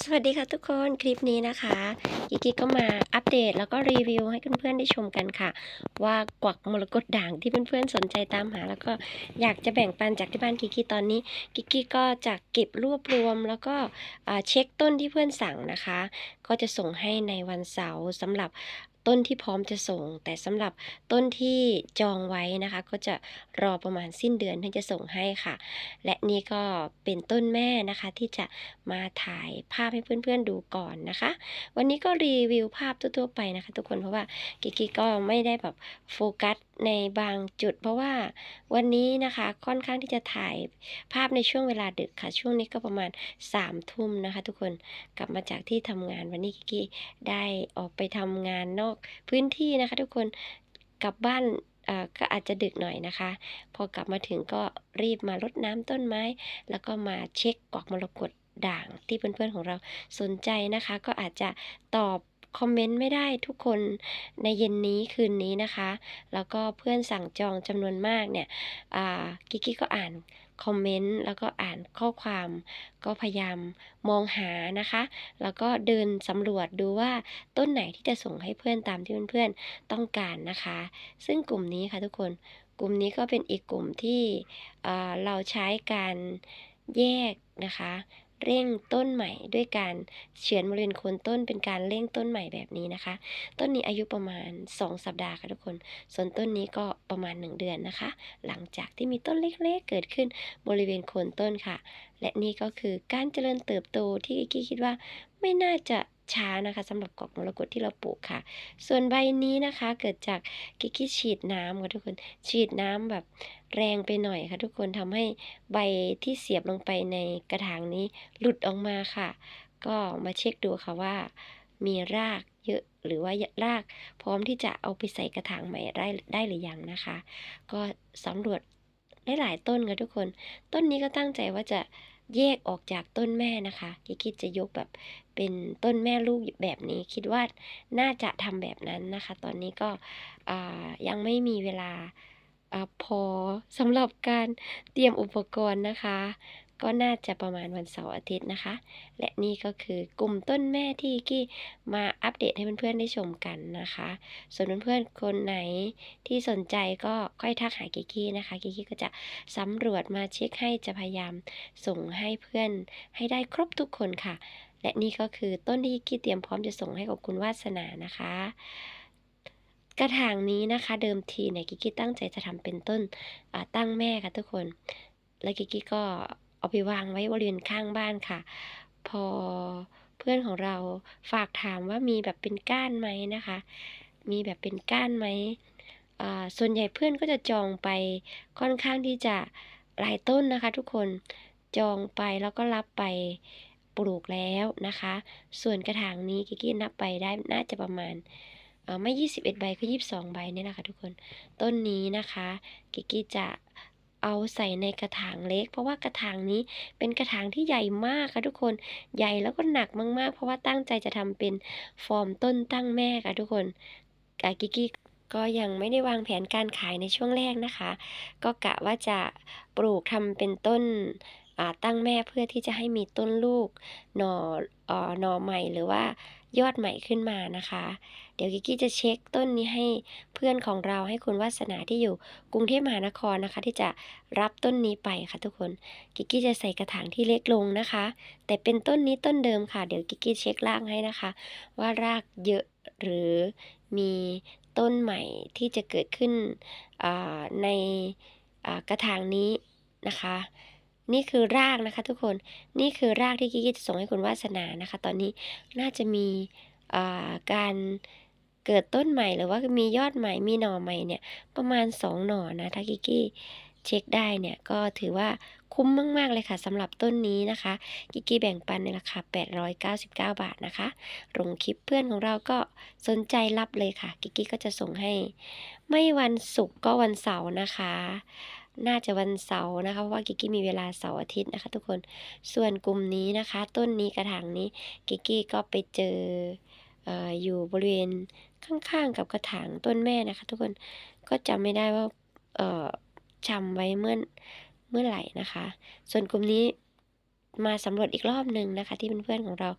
สวัสดีค่ะทุกคนคลิปนี้นะคะกิกิก็มาอัปเดตแล้วก็รีวิวให้เพื่อนๆได้ชมกันค่ะ ว่ากวักมรกตด่างที่เพื่อนๆสนใจตามหา แล้วก็อยากจะแบ่งปันจากที่บ้านกิกกิตอนนี้กิกิก็จะเก็บรวบรวม แล้วก็เช็คต้นที่เพื่อนสั่งนะคะ ก็จะส่งให้ในวันเสาร์สำหรับ ต้นที่พร้อมจะส่ง แต่สำหรับต้นที่จองไว้นะคะ ก็จะรอประมาณสิ้นเดือนถึงจะส่งให้ค่ะ และนี่ก็เป็นต้นแม่นะคะ ที่จะมาถ่ายภาพให้เพื่อนๆดูก่อนนะคะ วันนี้ก็รีวิวภาพทั่วๆไปนะคะ ทุกคนเพราะว่ากิกกิก็ไม่ได้แบบโฟกัสในบางจุด เพราะว่าวันนี้นะคะค่อนข้างที่จะถ่ายภาพในช่วงเวลาดึกค่ะ ช่วงนี้ก็ประมาณ3ามทุ่มนะคะ ทุกคนกลับมาจากที่ทำงานวันนี้กิกกิได้ออกไปทำงานนอกพื้นที่นะคะทุกคนกลับบ้านก็อาจจะดึกหน่อยนะคะ พอกลับมาถึงก็รีบมารดน้ำต้นไม้ แล้วก็มาเช็คกวักมรกตด่างที่เพื่อนๆของเราสนใจนะคะ ก็อาจจะตอบคอมเมนต์ไม่ได้ทุกคนในเย็นนี้คืนนี้นะคะ แล้วก็เพื่อนสั่งจองจำนวนมากเนี่ยกิกกี้ก็อ่าน คอมเมนต์แล้วก็อ่านข้อความก็พยายามมองหานะคะ แล้วก็เดินสำรวจดูว่าต้นไหนที่จะส่งให้เพื่อนตามที่เพื่อนๆต้องการนะคะ ซึ่งกลุ่มนี้ค่ะทุกคนกลุ่มนี้ก็เป็นอีกกลุ่มที่เเราใช้การแยกนะคะ เร่งต้นใหม่ด้วยการเฉือนบริเวณโคนต้นเป็นการเร่งต้นใหม่แบบนี้นะคะ ต้นนี้อายุประมาณ 2 สัปดาห์ค่ะทุกคน ส่วนต้นนี้ก็ประมาณ 1 เดือนนะคะ หลังจากที่มีต้นเล็กๆ เกิดขึ้นบริเวณโคนต้นค่ะ และนี่ก็คือการเจริญเติบโตที่กิ๊กคิดว่าไม่น่าจะ ช้านะคะสำหรับกอกมรกตที่เราปลูกค่ะ ส่วนใบนี้นะคะเกิดจากกิ๊กกี้ฉีดน้ำค่ะทุกคนฉีดน้ำแบบแรงไปหน่อยค่ะ ทุกคนทำให้ใบที่เสียบลงไปในกระถางนี้หลุดออกมาค่ะ ก็มาเช็คดูค่ะว่า มีรากเยอะหรือว่ารากพร้อมที่จะเอาไปใส่กระถางใหม่ได้ได้หรือยังนะคะ ก็สำรวจหลายๆต้นค่ะทุกคน ต้นนี้ก็ตั้งใจว่าจะ แยกออกจากต้นแม่นะคะกิคิดจะยกแบบเป็นต้นแม่ลูกแบบนี้ คิดว่าน่าจะทำแบบนั้นนะคะ ตอนนี้ก็ยังไม่มีเวลาอาพอสำหรับการเตรียมอุปกรณ์นะคะ ก็น่าจะประมาณวันเสาร์อาทิตย์นะคะ และนี่ก็คือกลุ่มต้นแม่ที่กี้มาอัปเดตให้เพื่อนๆได้ชมกันนะคะ ส่วนเพื่อนๆคนไหนที่สนใจก็ค่อยทักหากิกกี้นะคะกิกกี้ก็จะสำรวจมาเช็คให้จะพยายามส่งให้เพื่อนให้ได้ครบทุกคนค่ะ และนี่ก็คือต้นที่กี้เตรียมพร้อมจะส่งให้กับคุณวาสนานะคะกระถางนี้นะคะเดิมทีเนี่ยกิกกี้ตั้งใจจะทำเป็นต้นอ่าตั้งแม่ค่ะทุกคน แล้วกิกกี้ก็ เอาไปวางไว้บริเวณข้างบ้านค่ะ พอเพื่อนของเราฝากถามว่ามีแบบเป็นก้านไหมนะคะ มีแบบเป็นก้านไหมส่วนใหญ่เพื่อนก็จะจองไปค่อนข้างที่จะหลายต้นนะคะ ทุกคนจองไปแล้วก็รับไปปลูกแล้วนะคะ ส่วนกระถางนี้กิกกี้นับไปได้น่าจะประมาณเอ่อไม่ 21 ใบก็22 ใบเนี่ยแหละค่ะทุกคน ต้นนี้นะคะ กิกกี้จะ เอาใส่ในกระถางเล็ก เพราะว่ากระถางนี้เป็นกระถางที่ใหญ่มากค่ะทุกคนใหญ่แล้วก็หนักมากๆ เพราะว่าตั้งใจจะทำเป็นฟอร์มต้นตั้งแม่ค่ะทุกคนกากิกกี้ก็ยังไม่ได้วางแผนการขายในช่วงแรกนะคะ ก็กะว่าจะปลูกทำเป็นต้นตั้งแม่เพื่อที่จะให้มีต้นลูกหน่อเอ่อหน่อใหม่หรือว่า ยอดใหม่ขึ้นมานะคะ เดี๋ยวกิกกี้จะเช็คต้นนี้ให้เพื่อนของเราให้คุณวาสนาที่อยู่กรุงเทพมหานครนะคะ ที่จะรับต้นนี้ไปค่ะทุกคนกิกกี้จะใส่กระถางที่เล็กลงนะคะ แต่เป็นต้นนี้ต้นเดิมค่ะ เดี๋ยวกิกกี้เช็ครากให้นะคะ ว่ารากเยอะหรือมีต้นใหม่ที่จะเกิดขึ้นในกระถางนี้นะคะ นี่คือรากนะคะ ทุกคนนี่คือรากที่กิกกี้จะส่งให้คุณวาสนานะคะ ตอนนี้น่าจะมีอ่าการเกิดต้นใหม่หรือว่ามียอดใหม่มีหน่อใหม่เนี่ยประมาณ 2 หน่อนะถ้ากิกกี้เช็คได้เนี่ยก็ถือว่าคุ้มมาก ๆ เลยค่ะสำหรับต้นนี้นะคะ กิกกี้แบ่งปันในราคา 899 บาทนะคะลงคลิปเพื่อนของเราก็สนใจรับเลยค่ะ กิกกี้ก็จะส่งให้ ไม่วันศุกร์ก็วันเสาร์นะคะ น่าจะวันเสาร์นะคะเพราะว่ากิกกี้มีเวลาเสาร์อาทิตย์นะคะ ทุกคนส่วนกลุ่มนี้นะคะ ต้นนี้กระถางนี้กิกกี้ก็ไปเจอเออยู่บริเวณข้างๆกับกระถางต้นแม่นะคะ ทุกคนก็จำไม่ได้ว่าจำไว้เมื่อเมื่อไหร่นะคะ ส่วนกลุ่มนี้มาสำรวจอีกรอบหนึ่งนะคะ ที่เพื่อนๆของเรา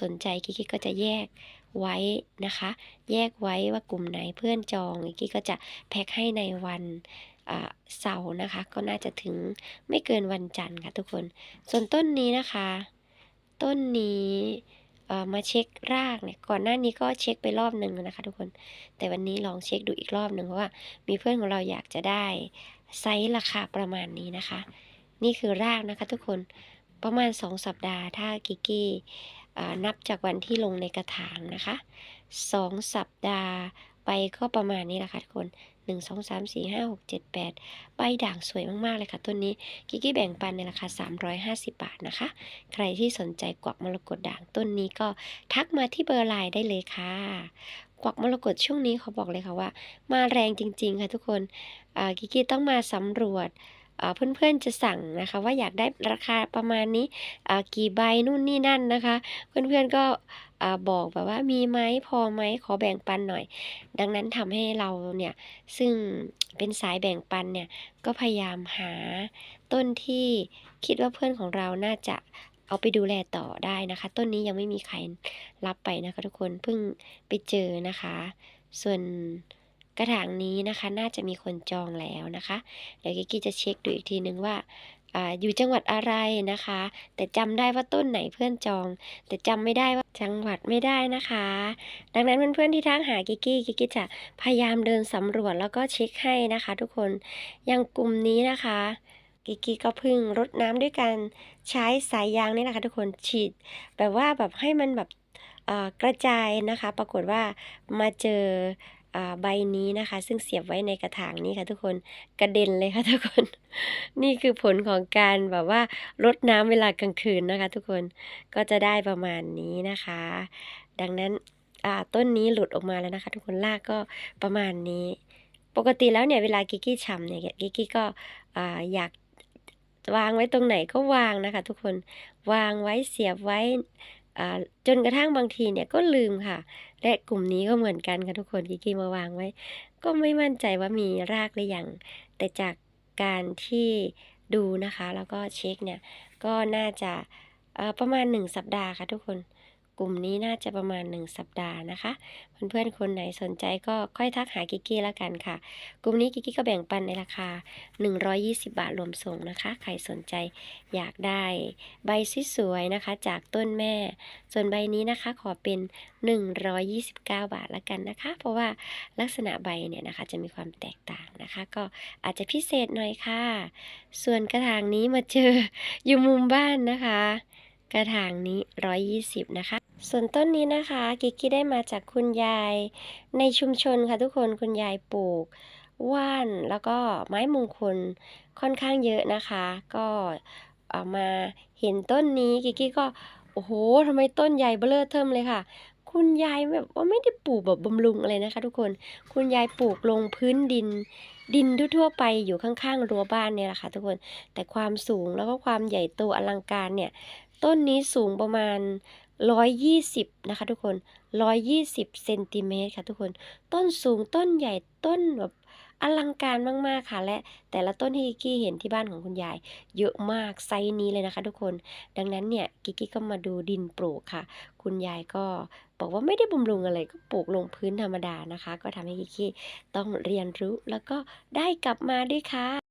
สนใจกิกกี้ก็จะแยกไว้นะคะ แยกไว้ว่ากลุ่มไหนเพื่อนจองกิกกี้ก็จะแพ็คให้ในวัน เสาร์นะคะ ก็น่าจะถึงไม่เกินวันจันทร์ค่ะทุกคน ส่วนต้นนี้นะคะ ต้นนี้มาเช็ครากเนี่ยก่อนหน้านี้ก็เช็คไปรอบหนึ่งนะคะ ทุกคน แต่วันนี้ลองเช็คดูอีกรอบหนึ่งเพราะว่า มีเพื่อนของเราอยากจะได้ไซส์ราคาประมาณนี้นะคะ นี่คือรากนะคะ ทุกคนประมาณ 2 สัปดาห์ ถ้ากิกกี้นับจากวันที่ลงในกระถางนะคะ 2 สัปดาห์ ไปก็ประมาณนี้แหละค่ะทุกคน 1 2 3 4 5 6 7 8 ใบด่างสวยมากๆเลยค่ะต้นนี้ กิกกี้แบ่งปันในราคา 350 บาทนะคะ ใครที่สนใจกวักมรกตด่างต้นนี้ก็ทักมาที่เบอร์ไลน์ได้เลยค่ะ กวักมรกตช่วงนี้เขาบอกเลยค่ะว่า มาแรงจริงๆค่ะทุกคนกิกกี้ต้องมาสำรวจเพื่อนๆจะสั่งนะคะว่าอยากได้ราคาประมาณนี้กี่ใบนู่นนี่นั่นนะคะ เพื่อนๆก็ อบอกแบบว่ามีไหมพอไหมขอแบ่งปันหน่อย ดังนั้นทำให้เราเนี่ยซึ่งเป็นสายแบ่งปันเนี่ยก็พยายามหาต้นที่คิดว่าเพื่อนของเราน่าจะเอาไปดูแลต่อได้นะคะ ต้นนี้ยังไม่มีใครรับไปนะคะ ทุกคนเพิ่งไปเจอนะคะ ส่วนกระถางนี้นะคะ น่าจะมีคนจองแล้วนะคะ เดี๋ยวกิกกี้จะเช็คดูอีกทีนึงว่า ออยู่จังหวัดอะไรนะคะ แต่จำได้ว่าต้นไหนเพื่อนจอง แต่จำไม่ได้ว่าจังหวัดไม่ได้นะคะ ดังนั้นเพื่อนๆที่ทักหากิกกี้กิกกี้จะพยายามเดินสำรวจแล้วก็เช็คให้นะคะ ทุกคนอย่างกลุ่มนี้นะคะกิกกี้ก็พึ่งรดน้ำด้วยการใช้สายยางนี่นะคะ ทุกคนฉีดแบบว่าแบบให้มันแบบกระจายนะคะ ปรากฏว่ามาเจอ ใบนี้นะคะ ซึ่งเสียบไว้ในกระถางนี้ค่ะ ทุกคนกระเด็นเลยค่ะทุกคน นี่คือผลของการแบบว่ารดน้ำเวลากลางคืนนะคะ ทุกคนก็จะได้ประมาณนี้นะคะ ดังนั้นต้นนี้หลุดออกมาแล้วนะคะ ทุกคนรากก็ประมาณนี้ ปกติแล้วเนี่ยเวลากิกกี้ชำเนี่ยกิกกี้ก็ออยากวางไว้ตรงไหนก็วางนะคะ ทุกคนวางไว้เสียบไว้ จนกระทั่งบางทีเนี่ยก็ลืมค่ะ และกลุ่มนี้ก็เหมือนกันค่ะทุกคนกิกกี้มาวางไว้ ก็ไม่มั่นใจว่ามีรากหรือยัง แต่จากการที่ดูนะคะ แล้วก็เช็คเนี่ย ก็น่าจะประมาณ 1 สัปดาห์ค่ะทุกคน กลุ่มนี้น่าจะประมาณ 1 สัปดาห์นะคะ เพื่อนๆคนไหนสนใจก็ค่อยทักหากิกกี้แล้วกันค่ะ กลุ่มนี้กิกกี้ก็แบ่งปันในราคา 120 บาทรวมส่งนะคะ ใครสนใจอยากได้ใบสวยๆนะคะ จากต้นแม่ ส่วนใบนี้นะคะขอเป็น 129 บาทละกันนะคะ เพราะว่าลักษณะใบเนี่ยนะคะจะมีความแตกต่างนะคะ ก็อาจจะพิเศษหน่อยค่ะ ส่วนกระถางนี้มาเจออยู่มุมบ้านนะคะกระถางนี้ 120 นะคะ ส่วนต้นนี้นะคะ กิกกี้ได้มาจากคุณยายในชุมชนค่ะทุกคนคุณยายปลูก ว่านแล้วก็ไม้มงคลค่อนข้างเยอะนะคะ ก็เอามาเห็นต้นนี้กิกกี้ก็โอ้โหทำไมต้นใหญ่เบ้อเร่อเทิ่มเลยค่ะ คุณยายแบบว่าไม่ได้ปลูกแบบบำรุงอะไรนะคะ ทุกคนคุณยายปลูกลงพื้นดิน ดินทั่วไปอยู่ข้างๆรั้วบ้านเนี่ยแหละค่ะทุกคนแต่ความสูงแล้วก็ความใหญ่โตอลังการเนี่ย ต้นนี้สูงประมาณ 120 นะคะทุกคน 120เซนติเมตรค่ะทุกคน ต้นสูงต้นใหญ่ต้นแบบอลังการมากๆค่ะ และแต่ละต้นที่กิกกี้เห็นที่บ้านของคุณยาย เยอะมากไซส์นี้เลยนะคะ ทุกคน ดังนั้นเนี่ยกิกกี้ก็มาดูดินปลูกค่ะ คุณยายก็บอกว่าไม่ได้บำรุงอะไรก็ปลูกลงพื้นธรรมดานะคะ ก็ทำให้กิกกี้ต้องเรียนรู้แล้วก็ได้กลับมาด้วยค่ะ